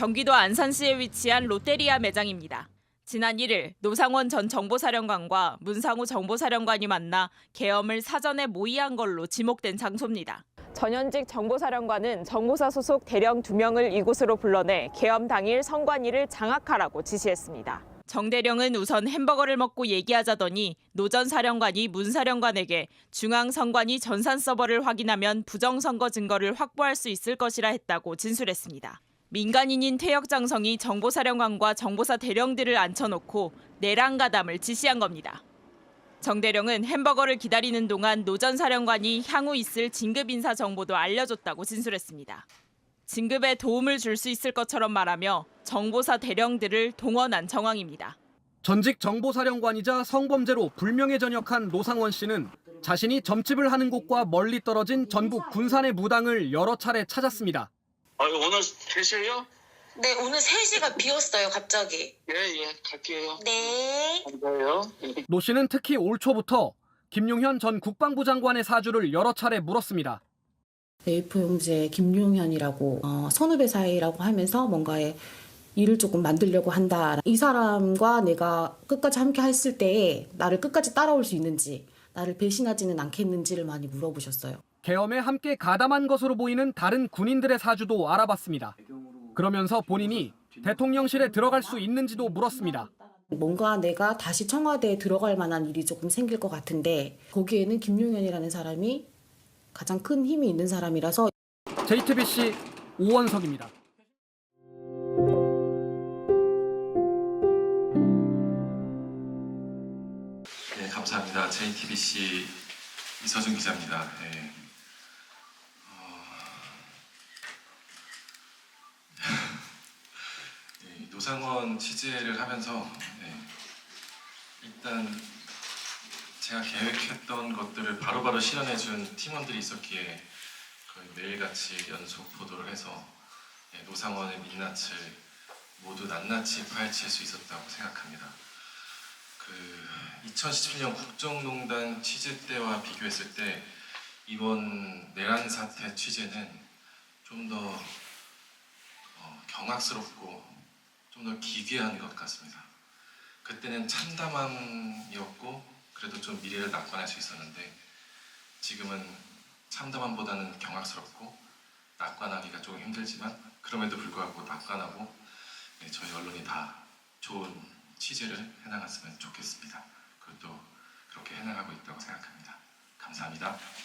경기도 안산시에 위치한 롯데리아 매장입니다. 지난 1일 노상원 전 정보사령관과 문상우 정보사령관이 만나 계엄을 사전에 모의한 걸로 지목된 장소입니다. 전현직 정보사령관은 정보사 소속 대령 2명을 이곳으로 불러내 계엄 당일 선관위를 장악하라고 지시했습니다. 정 대령은 우선 햄버거를 먹고 얘기하자더니 노 전 사령관이 문 사령관에게 중앙 선관위 전산 서버를 확인하면 부정선거 증거를 확보할 수 있을 것이라 했다고 진술했습니다. 민간인인 태역장성이 정보사령관과 정보사 대령들을 앉혀놓고 내랑가담을 지시한 겁니다. 정 대령은 햄버거를 기다리는 동안 노 전 사령관이 향후 있을 진급 인사 정보도 알려줬다고 진술했습니다. 진급에 도움을 줄 수 있을 것처럼 말하며 정보사 대령들을 동원한 정황입니다. 전직 정보사령관이자 성범죄로 불명예 전역한 노상원 씨는 자신이 점집을 하는 곳과 멀리 떨어진 전북 군산의 무당을 여러 차례 찾았습니다. 아, 오늘 계세요? 네, 오늘 3시가 비었어요, 갑자기. 예, 예, 갈게요. 네. 감사해요. 노 씨는 특히 올 초부터 김용현 전 국방부 장관의 사주를 여러 차례 물었습니다. A4 용지에 김용현이라고 어, 선후배 사이라고 하면서 뭔가의 일을 조금 만들려고 한다. 이 사람과 내가 끝까지 함께 했을 때에 나를 끝까지 따라올 수 있는지, 나를 배신하지는 않겠는지를 많이 물어보셨어요. 계엄에 함께 가담한 것으로 보이는 다른 군인들의 사주도 알아봤습니다. 그러면서 본인이 대통령실에 들어갈 수 있는지도 물었습니다. 뭔가 내가 다시 청와대에 들어갈 만한 일이 조금 생길 것 같은데 거기에는 김용현이라는 사람이 가장 큰 힘이 있는 사람이라서 JTBC 오원석입니다. 감사합니다. JTBC 이서준 기자입니다. 네. 어, 네, 노상원 취재를 하면서 네, 일단 제가 계획했던 것들을 바로바로 실현해준 팀원들이 있었기에 거의 매일같이 연속 보도를 해서 네, 노상원의 민낯을 모두 낱낱이 파헤칠 수 있었다고 생각합니다. 그 2017년 국정농단 취재 때와 비교했을 때 이번 내란 사태 취재는 좀더 어, 경악스럽고 좀 더 기괴한 것 같습니다. 그때는 참담함이었고 그래도 좀 미래를 낙관할 수 있었는데 지금은 참담함보다는 경악스럽고 낙관하기가 조금 힘들지만 그럼에도 불구하고 낙관하고 네, 저희 언론이 다 좋은 취재를 해나갔으면 좋겠습니다. 감사합니다.